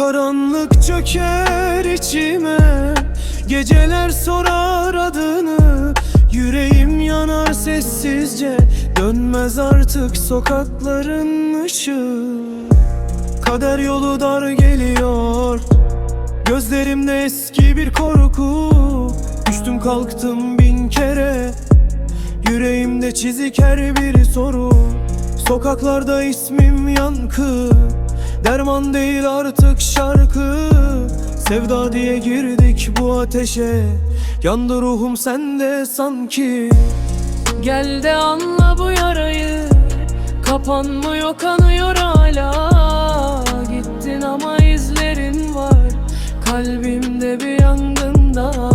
Karanlık çöker içime. Geceler sorar adını. Yüreğim yanar sessizce. Dönmez artık sokakların ışığı. Kader yolu dar geliyor. Gözlerimde eski bir korku. Düştüm kalktım bin kere. Yüreğimde çizik her bir soru. Sokaklarda ismim yankı Derman değil artık şarkı. Sevda diye girdik bu ateşe. Yandı ruhum sende sanki. Gel de anla bu yarayı. Kapanmıyor kanıyor hala. Gittin ama izlerin var. Kalbimde bir yangın daha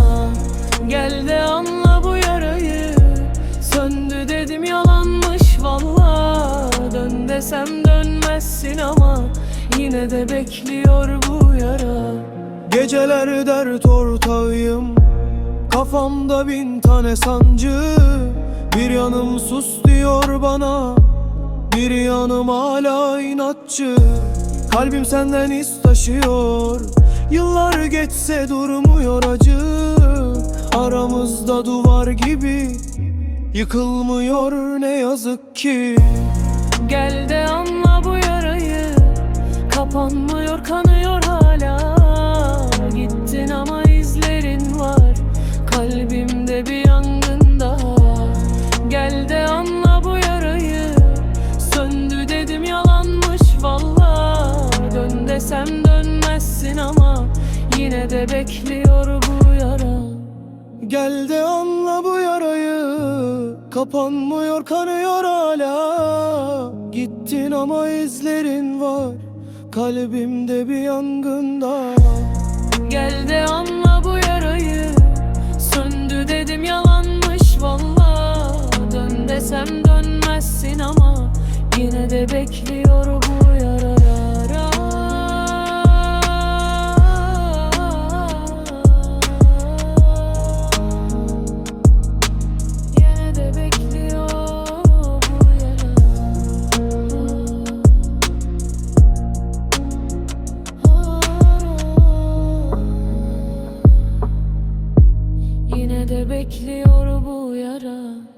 Gel de anla bu yarayı. Söndü dedim yalanmış valla. Dön desem dönmezsin ama Yine de bekliyor bu yara. Geceler dert ortağıyım. Kafamda bin tane sancı. Bir yanım sus diyor bana. Bir yanım hala inatçı. Kalbim senden iz taşıyor. Yıllar geçse durmuyor acı. Aramızda duvar gibi Yıkılmıyor ne yazık ki. Gel de Kapanmıyor kanıyor hala. Gittin ama izlerin var. Kalbimde bir yangın daha Gel de anla bu yarayı. Söndü dedim yalanmış valla Dön desem dönmezsin ama Yine de bekliyor bu yara. Gel de anla bu yarayı. Kapanmıyor kanıyor hala. Gittin ama izlerin var Kalbimde bir yangın daha. Gel de anla bu yarayı. Söndü dedim yalanmış valla Dön desem dönmezsin ama Yine de bekliyor Nerede bekliyor bu yara?